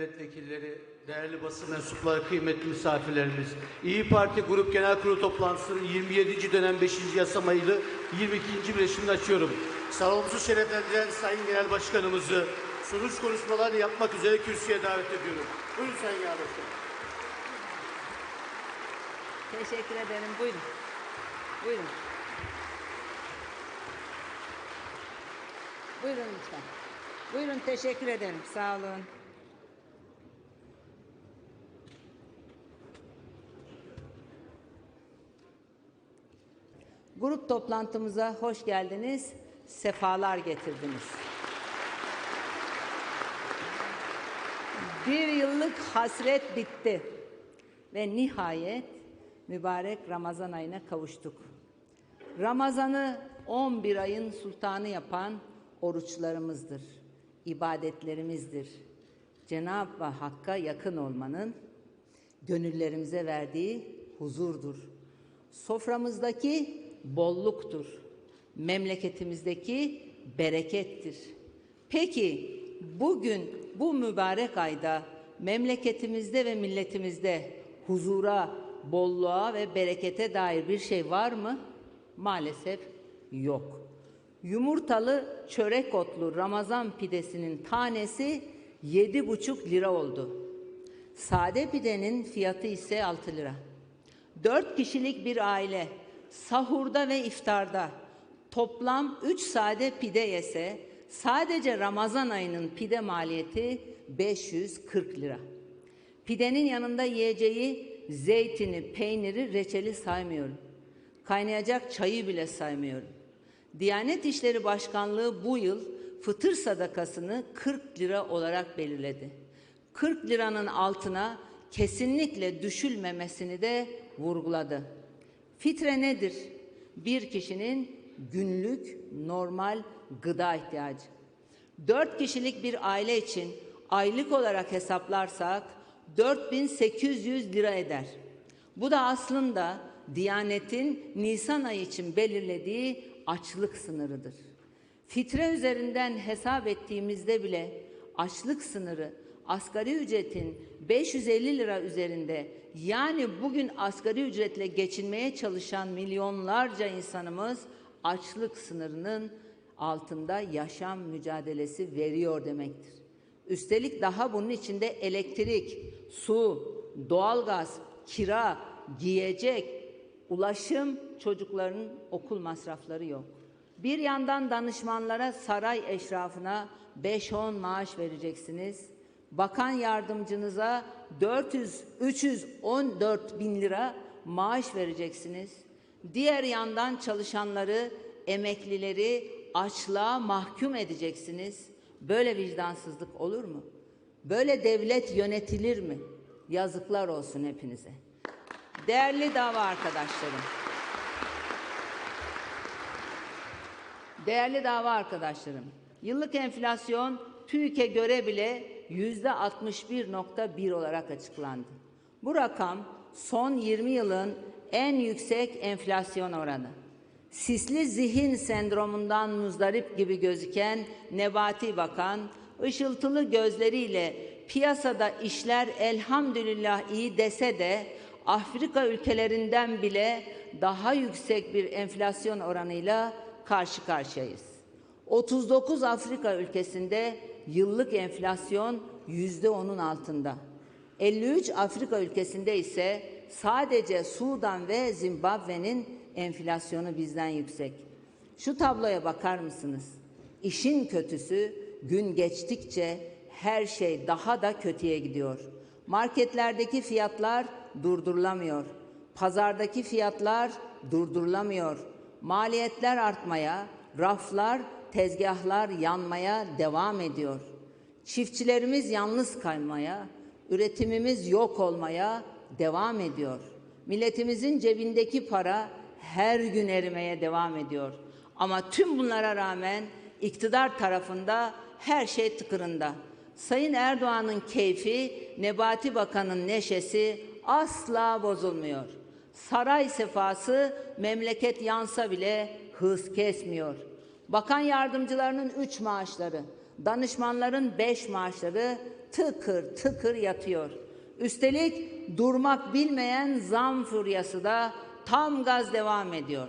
milletvekilleri, değerli basın mensupları, kıymetli misafirlerimiz. İyi Parti Grup Genel Kurulu toplantısının 27. dönem 5. yasama yılı 22. birleşimini açıyorum. Salonumuzu şereflendiren Sayın Genel Başkanımızı sunuş konuşmalarını yapmak üzere kürsüye davet ediyorum. Buyurun Sayın Genel Başkanım. Teşekkür ederim. Buyurun. Buyurun. Buyurun lütfen. Buyurun teşekkür ederim. Sağ olun. Grup toplantımıza hoş geldiniz. Sefalar getirdiniz. Bir yıllık hasret bitti ve nihayet mübarek Ramazan ayına kavuştuk. Ramazanı 11 ayın sultanı yapan oruçlarımızdır, ibadetlerimizdir. Cenab-ı Hakk'a yakın olmanın gönüllerimize verdiği huzurdur. Soframızdaki bolluktur. Memleketimizdeki berekettir. Peki bugün bu mübarek ayda memleketimizde ve milletimizde huzura, bolluğa ve berekete dair bir şey var mı? Maalesef yok. Yumurtalı çörek otlu Ramazan pidesinin tanesi yedi buçuk lira oldu. Sade pidenin fiyatı ise 6 lira. Dört kişilik bir aile sahurda ve iftarda toplam 3 sade pide yese sadece Ramazan ayının pide maliyeti 540 lira. Pidenin yanında yiyeceği zeytini, peyniri, reçeli saymıyorum. Kaynayacak çayı bile saymıyorum. Diyanet İşleri Başkanlığı bu yıl fıtır sadakasını 40 lira olarak belirledi. 40 liranın altına kesinlikle düşülmemesini de vurguladı. Fitre nedir? Bir kişinin günlük normal gıda ihtiyacı. Dört kişilik bir aile için aylık olarak hesaplarsak 4800 lira eder. Bu da aslında Diyanet'in Nisan ayı için belirlediği açlık sınırıdır. Fitre üzerinden hesap ettiğimizde bile açlık sınırı asgari ücretin 550 lira üzerinde yani bugün asgari ücretle geçinmeye çalışan milyonlarca insanımız açlık sınırının altında yaşam mücadelesi veriyor demektir. Üstelik daha bunun içinde elektrik, su, doğalgaz, kira, giyecek, ulaşım, çocukların okul masrafları yok. Bir yandan danışmanlara, saray eşrafına 5-10 maaş vereceksiniz. Bakan yardımcınıza 400 314 bin lira maaş vereceksiniz. Diğer yandan çalışanları, emeklileri açlığa mahkum edeceksiniz. Böyle vicdansızlık olur mu? Böyle devlet yönetilir mi? Yazıklar olsun hepinize. Değerli dava arkadaşlarım. Değerli dava arkadaşlarım, yıllık enflasyon TÜİK'e göre bile yüzde 61.1 olarak açıklandı. Bu rakam son 20 yılın en yüksek enflasyon oranı. Sisli zihin sendromundan muzdarip gibi gözüken Nebati Bakan, ışıltılı gözleriyle piyasada işler elhamdülillah iyi dese de Afrika ülkelerinden bile daha yüksek bir enflasyon oranıyla karşı karşıyayız. 39 Afrika ülkesinde yıllık enflasyon yüzde onun altında. 53 Afrika ülkesinde ise sadece Sudan ve Zimbabwe'nin enflasyonu bizden yüksek. Şu tabloya bakar mısınız? İşin kötüsü gün geçtikçe her şey daha da kötüye gidiyor. Marketlerdeki fiyatlar durdurulamıyor. Pazardaki fiyatlar durdurulamıyor. Maliyetler artmaya, raflar, tezgahlar yanmaya devam ediyor. Çiftçilerimiz yalnız kalmaya, üretimimiz yok olmaya devam ediyor. Milletimizin cebindeki para her gün erimeye devam ediyor. Ama tüm bunlara rağmen iktidar tarafında her şey tıkırında. Sayın Erdoğan'ın keyfi, Nebati Bakan'ın neşesi asla bozulmuyor. Saray sefası memleket yansa bile hız kesmiyor. Bakan yardımcılarının üç maaşları, danışmanların beş maaşları tıkır tıkır yatıyor. Üstelik durmak bilmeyen zam furyası da tam gaz devam ediyor.